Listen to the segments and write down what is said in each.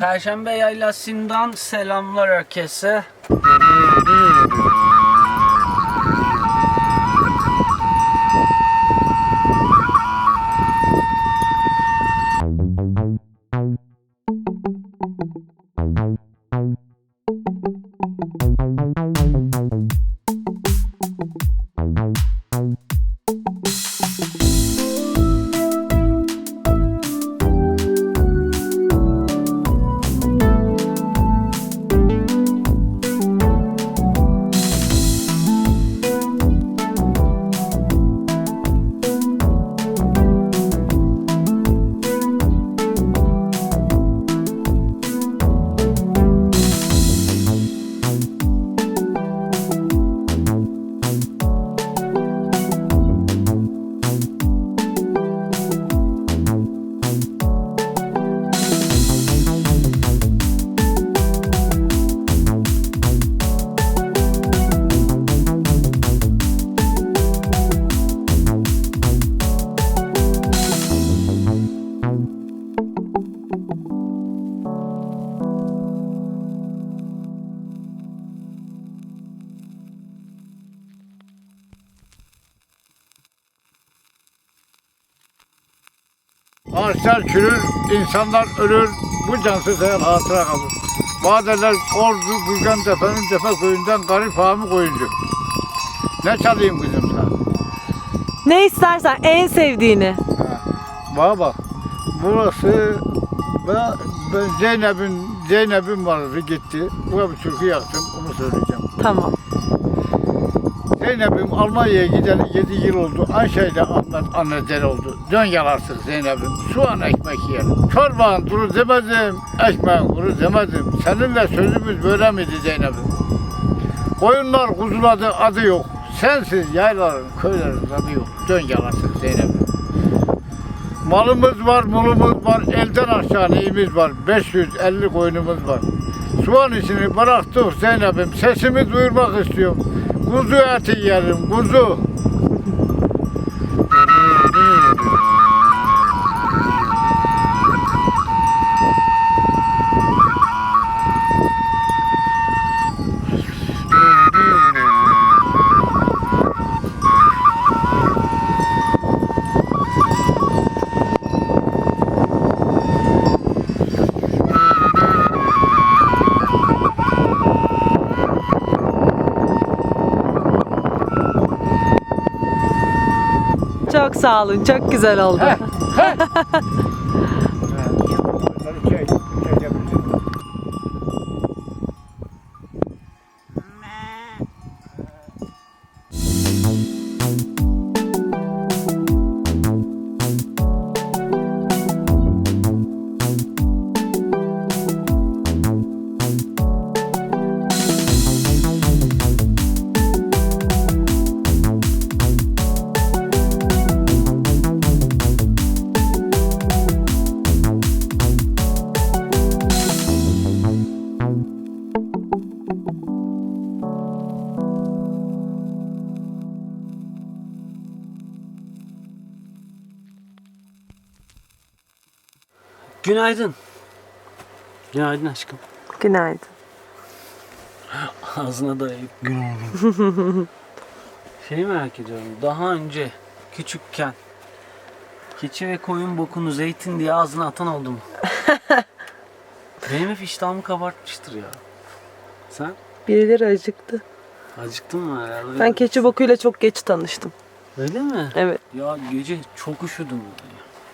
Perşembe Yaylası'ndan selamlar herkese. Ağaçlar çürür, insanlar ölür, bu cansız hayat hatıra kalır. Vadeler Ordu, Gürgen Tepe'nin Tepe köyünden Garip Hami Koyuncu. Ne çalayım kızım sana? Ne istersen en sevdiğini. Bana bak, burası ben, ben Zeynep'in Zeynep'in vardı gitti. Buna bir türkü yaktım, onu söyleyeceğim. Tamam. Zeynep'im Almanya'ya gideli 7 yıl oldu. Ayşe'yle Ahmet anneden oldu. Dön gel artık Zeynep'im. Soğan ekmek yiyelim. Çorban duru demedim, ekmeğin kuru demedim. Seninle sözümüz böyle miydi Zeynep'im? Koyunlar kuzuladı adı yok. Sensiz yayların, köylerin adı yok. Dön gel artık Zeynep'im. Malımız var, mulumuz var, elden aşağı neyimiz var. 550 koyunumuz var. Soğan işini bıraktık Zeynep'im. Sesimi duyurmak istiyorum. Kuzu eti yiyelim, kuzu. Çok sağ olun. Çok güzel oldu. Günaydın. Günaydın aşkım. Günaydın. Ağzına dayayıp günaydın. Şeyi merak ediyorum. Daha önce küçükken keçi ve koyun bokunu zeytin diye ağzına atan oldu mu? Benim hep iştahımı kabartmıştır ya. Sen Birileri acıktı. acıktın mı? Öyle- Ben keçi bokuyla çok geç tanıştım. Öyle mi? Evet. Ya gece çok üşüdüm.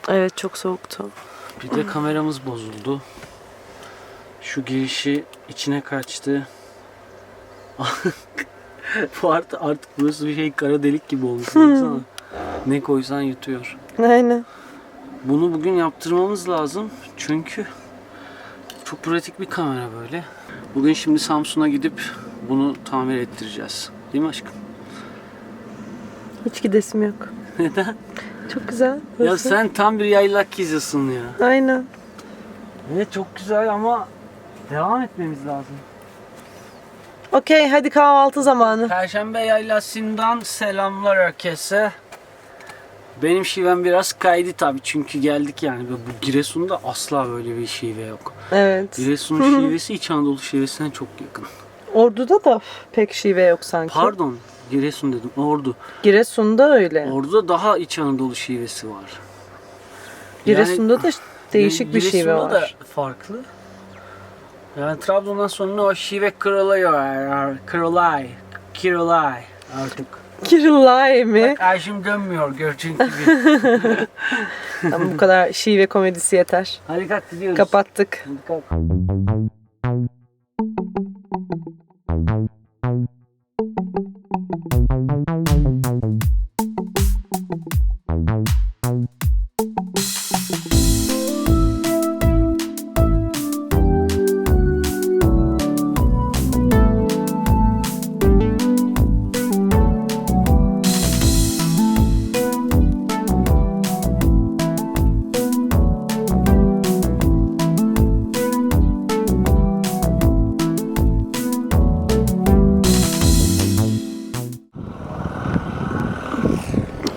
Evet çok soğuktu. Bir de kameramız bozuldu. Şu girişi içine kaçtı. Bu artık, artık burası bir şey kara delik gibi olmuş. baksana. ne koysan yutuyor. Aynen. Bunu bugün yaptırmamız lazım. Çünkü çok pratik bir kamera böyle. Bugün şimdi Samsun'a gidip bunu tamir ettireceğiz. Değil mi aşkım? Hiç gidesim yok. Neden? Çok güzel. Ya burası. sen tam bir yaylak kızısın ya. Aynen. Evet çok güzel ama devam etmemiz lazım. Okey hadi kahvaltı zamanı. Perşembe Yaylası'ndan selamlar herkese. Benim şivem biraz kaydı tabii çünkü geldik yani. Bu Giresun'da asla böyle bir şive yok. Evet. Giresun şivesi İç Anadolu şivesinden çok yakın. Ordu'da da pek şive yok sanki. Pardon Giresun dedim. Ordu. Giresun'da öyle. Ordu'da daha İç Anadolu şivesi var. Giresun'da da değişik bir şive Giresun'da var. da farklı. Yani Trabzon'dan sonra o şive kırılıyor. Kırılay. Kırılay artık. Kirillay mi? Bak Ayşim dönmüyor gördüğün gibi. Ama bu kadar şive komedisi yeter. Hadi kalk gidiyoruz. Kapattık. Hadi kalk.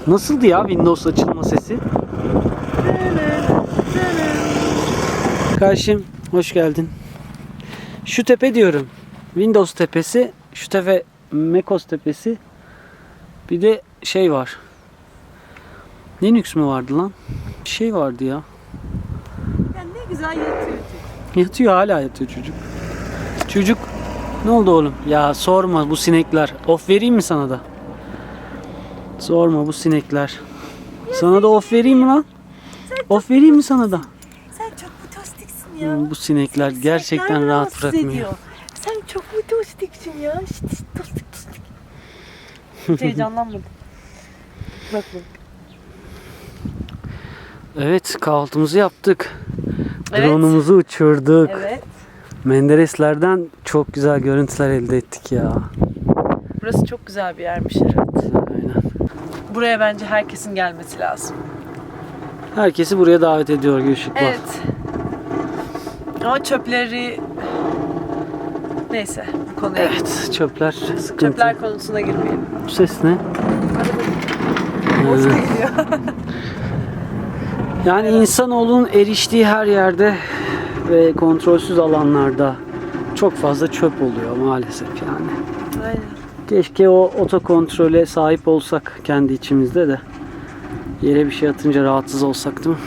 Nasıldı ya Windows açılma sesi? Karşım hoş geldin. Şu tepe diyorum. Windows tepesi, şu tepe macOS tepesi. Bir de şey var. Linux mu vardı lan? Bir şey vardı ya. Ya ne güzel yatıyor. Yatıyor hala yatıyor çocuk. Çocuk ne oldu oğlum? Ya sorma bu sinekler. Of vereyim mi sana da? Sorma bu sinekler. Sana da of vereyim mi lan? Of vereyim mi sana da? Sen çok mutostiksin ya. Bu sinekler gerçekten rahat bırakmıyor. Sen çok mutostiksin ya. Şşt, şşt, tostik tostik. Hiç heyecanlanmadım. Bak bak. Evet kahvaltımızı yaptık. Evet. Drone'umuzu uçurduk. Evet. Mendereslerden çok güzel görüntüler elde ettik ya. Burası çok güzel bir yermiş evet. Buraya bence herkesin gelmesi lazım. Herkesi buraya davet ediyor Gülşük. bak. Evet. Ama çöpleri... Neyse bu konuya. Evet çöpler sıkıntı. Çöpler konusuna girmeyelim. Bu ses ne? Gidiyor. Yani insanoğlunun eriştiği her yerde ve kontrolsüz alanlarda çok fazla çöp oluyor maalesef yani. Aynen. Keşke o otokontrole sahip olsak kendi içimizde de yere bir şey atınca rahatsız olsak değil mi?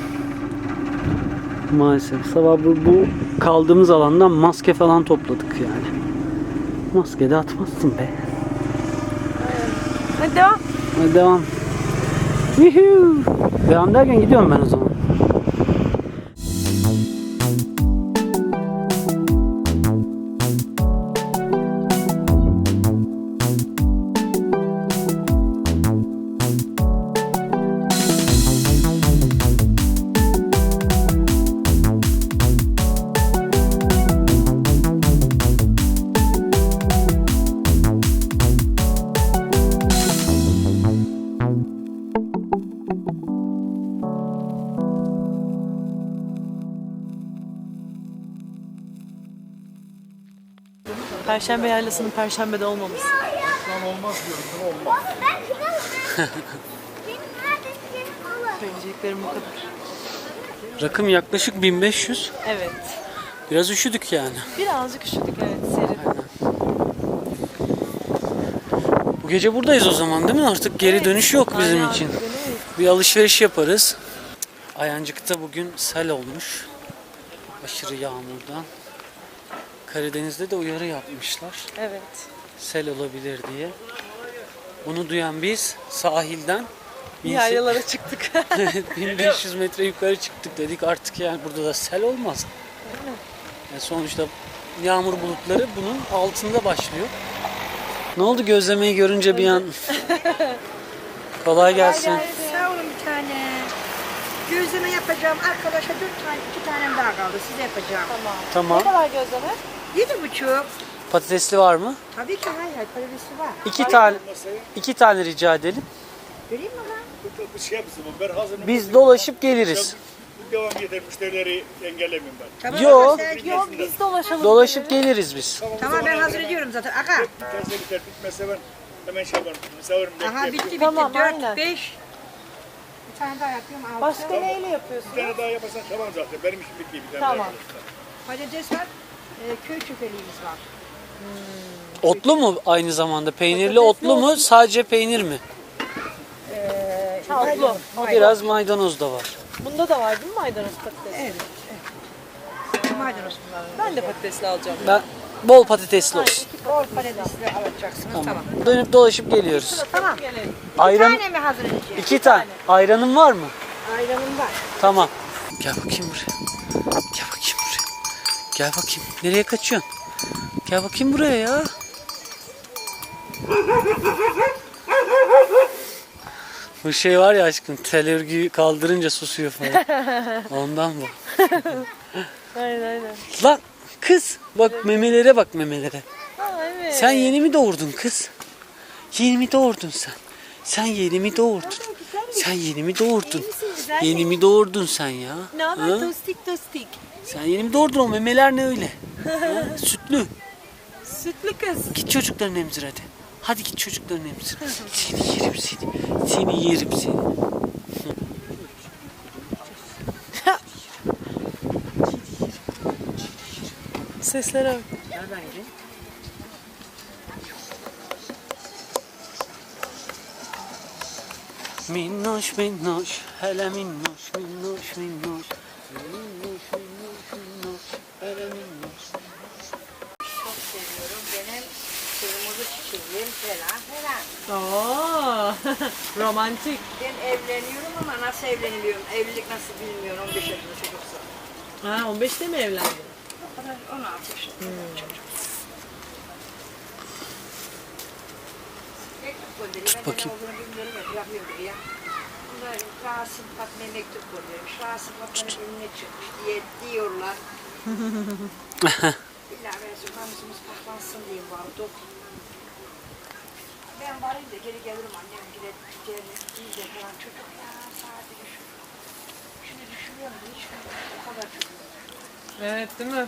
Maalesef. Sabah bu, bu kaldığımız alandan maske falan topladık yani. Maske de atmazsın be. Hadi devam. Hadi devam. Yuhuu. Devam derken gidiyorum ben o zaman. Perşembe yaylasının perşembede olmaması. Söyleyeceklerim bu kadar. Rakım yaklaşık 1500. Evet. Biraz üşüdük yani. Birazcık üşüdük evet serin. Bu gece buradayız o zaman değil mi? Artık geri dönüş yok bizim Aynen, için. dönüyoruz. Bir alışveriş yaparız. Ayancık'ta bugün sel olmuş. Aşırı yağmurdan. Karadeniz'de de uyarı yapmışlar. Evet. Sel olabilir diye. Bunu duyan biz sahilden 1800 Yaylalara çıktık. 1500 metre yukarı çıktık dedik artık yani burada da sel olmaz. Yani sonuçta yağmur bulutları bunun altında başlıyor. Ne oldu gözlemeyi görünce bir an? Kolay gelsin. Sağ olun bir tane. Gözleme yapacağım. Arkadaşa dört tane, iki tanem daha kaldı. Size yapacağım. Tamam. kadar gözleme? Yedi buçuk. Patatesli var mı? Tabii ki hayır. hayır patatesi var. İki tane iki tane rica edelim. Vereyim mi lan? Bir şey yapsın ben hazırım. Biz dolaşıp geliriz. Devam eder müşterileri engellemeyeyim ben. Tamam, Yo. Yok biz dolaşalım. Dolaşıp geliriz biz. Tamam ben hazır ediyorum zaten. Aga. Biterse biter bitmezse ben hemen şey yaparım. Misafirim Aha bitti bitti. Tamam, Dört, aynen. beş. Bir tane daha yapıyorum. Altı. Başka neyle yapıyorsun? Bir tane daha yaparsan tamam zaten. Benim işim bitti. Bir tane Tamam. daha yaparsan. Patates var. E, köy çöpeliğimiz var. Otlu mu aynı zamanda? Peynirli otlu mu? Sadece peynir mi? Otlu. Biraz maydanoz da var. Bunda da var değil mi maydanoz patates? Evet. Maydanoz bunlar. Ben de patatesli alacağım. Ben bol patatesli olsun. Bol patatesli alacaksınız. Tamam. Dönüp dolaşıp geliyoruz. Tamam. Ayran Bir tane mi hazır edeceğim? iki tane. Ayranın var mı? Ayranım var. Tamam. Gel bakayım buraya. Gel bakayım. Nereye kaçıyorsun? Gel bakayım buraya ya. Bu şey var ya aşkım tel örgüyü kaldırınca susuyor falan. Ondan bu. Aynen aynen. Lan kız bak memelere bak memelere. Ha evet. Sen yeni mi doğurdun kız? Yeni mi doğurdun sen? Sen yeni mi doğurdun? Sen yeni mi doğurdun? Yeni mi doğurdun sen ya? Ne haber Ha? tostik tostik. Sen yeni mi doğurdun o memeler ne öyle? Ha? Sütlü. Sütlü kız. Git çocuklarını emzir hadi. Hadi git çocuklarını emzir. Seni yerim seni. Seni yerim seni. Seslere bak. Minnoş minnoş, hele minnoş minnoş. Minnoş minnoş minnoş, hele minnoş. Çok seviyorum. Benim kırmızı çiçeğim falan falan. Oo. Romantik. Ben evleniyorum ama nasıl evleniliyorum? Evlilik nasıl bilmiyorum. 15 yaşında çocuksa. Ha 15'te mi evlendin? O kadar 16 yaşında çocuk. Mektup gönderiyor. Ben bakayım. ne olduğunu bilmiyorum ya. Yapıyor ya. Rasim Fatma'ya mektup göndermiş. Rasim Fatma'nın eline çıkmış diye diyorlar. İlla ben sultanımız patlansın diye vardı. Ben varayım da geri gelirim annem gire geri değil de falan çocuk ya sadece şu. Şimdi düşünüyorum hiç o kadar çok. Evet değil mi?